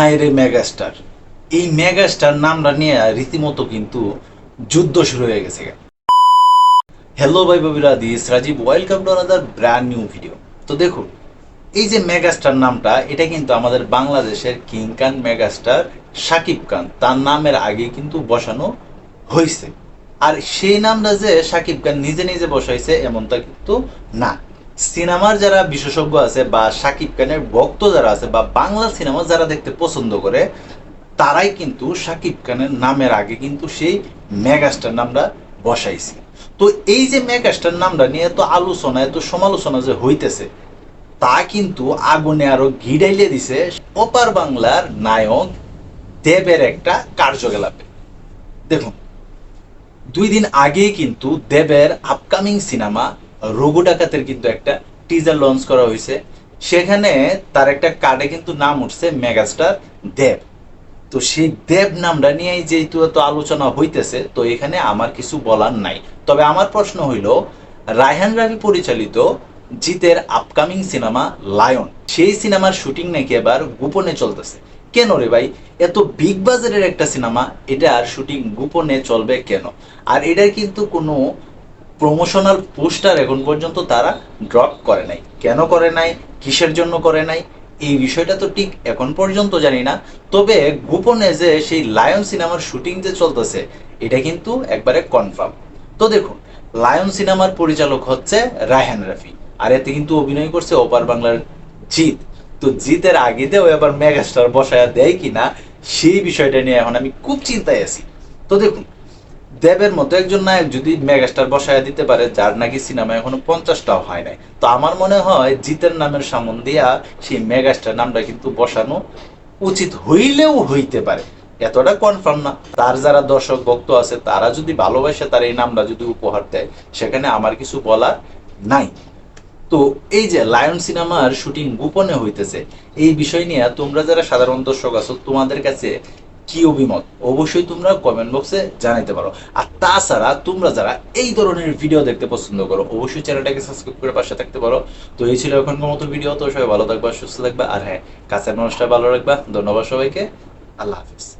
হায় রে মেগাস্টার। এই মেগাস্টার নামটা নিয়ে রীতিমতো কিন্তু যুদ্ধ শুরু হয়ে গেছে। হ্যালো ভাই ববিরা this Rajib welcome to another brand new video তো দেখুন, এই যে মেগাস্টার নামটা, এটা কিন্তু আমাদের বাংলাদেশের কিং খান মেগাস্টার সাকিব খান, তার নামের আগে কিন্তু বসানো হয়েছে আর সেই নামটা যে সাকিব খান নিজে নিজে বসাইছে, এমনটা কিন্তু না। সিনেমার যারা বিশেষজ্ঞ আছে বা সাকিব খানের ভক্ত যারা আছে বা বাংলা সিনেমা যারা দেখতে পছন্দ করে, তারাই কিন্তু সাকিব খানের নামের আগে কিন্তু সেই মেগাস্টার নামটা বসাইছে। তো এই যে মেগাস্টার নামটা নিয়ে এত আলোচনা, এত সমালোচনা যে হইতেছে, তা কিন্তু আগুনে আরও ঘিরাইলে দিছে অপার বাংলার নায়ক দেবের একটা কার্যকলাপে। দেখুন, দুই দিন আগেই কিন্তু দেবের আপকামিং সিনেমা রঘু ডাকাতের কিন্তু একটা টিজার লঞ্চ করা হয়েছে। সেখানে তার একটা কার্ডে কিন্তু নাম উঠছে মেগাস্টার দেব তো সেই দেব নামটা নিয়েই যেহেতু এত আলোচনা হইতেছে, তো এখানে আমার কিছু বলার নাই। তবে আমার প্রশ্ন হইল, রায়হান রাভি পরিচালিত জিতের আপকামিং সিনেমা লায়ন সেই সিনেমার শুটিং নাকি এবার গোপনে চলতেছে? কেন রে ভাই? এত বিগ বাজারের একটা সিনেমা এটা আর শুটিং গোপনে চলবে কেন? আর এটার কিন্তু কোনো প্রমোশনাল পোস্টার এখন পর্যন্ত তারা ড্রপ করে নাই। কেন করে নাই? কিসের জন্য করে নাই? এই বিষয়টা তো ঠিক এখন পর্যন্ত জানি না। তবে গোপনে যে সেই লায়ন সিনেমার শুটিং যে চলতেছে, এটা কিন্তু একবারে কনফার্ম তো দেখুন লায়ন সিনেমার পরিচালক হচ্ছে রায়হান রাফি, আর এতে কিন্তু অভিনয় করছে ওপার বাংলার জিৎ। তো জিতের আগে দেও এবার মেগাস্টার বসায়া দেয় কিনা, সেই বিষয়টা নিয়ে এখন আমি খুব চিন্তায় আছি। তো দেখুন দেবের মতো একজন নায়ক যদি মেগাস্টার বসায় দিতে পারে, যার নাকি সিনেমা এখনও পঞ্চাশটাও হয় নাই। তো আমার মনে হয় জিতের নামের সামন দিয়া সেই মেগাস্টার নামটা কিন্তু বসানো উচিত হইলেও হইতে পারে। এতটা কনফার্ম না। তার যারা দর্শক, ভক্ত আছে, তারা যদি ভালোবাসে, তার এই নামটা যদি উপহার দেয়, সেখানে আমার কিছু বলার নাই। তো এই যে লায়ন সিনেমার শুটিং গোপনে হইতেছে, এই বিষয় নিয়ে তোমরা যারা সাধারণ দর্শক আছো, তোমাদের কাছে কি অভিমত? অবশ্যই তোমরা কমেন্ট বক্সে জানাইতে পারো। আর তাছাড়া তোমরা যারা এই ধরনের ভিডিও দেখতে পছন্দ করো, অবশ্যই চ্যানেলটাকে সাবস্ক্রাইব করে পাশে থাকতে পারো। তো এই ছিল এখনকার মতো ভিডিও তো সবাই ভালো থাকবা, সুস্থ থাকবা। আর হ্যাঁ কাছের মানুষটা ভালো রাখবা। ধন্যবাদ সবাইকে। আল্লাহ হাফিজ।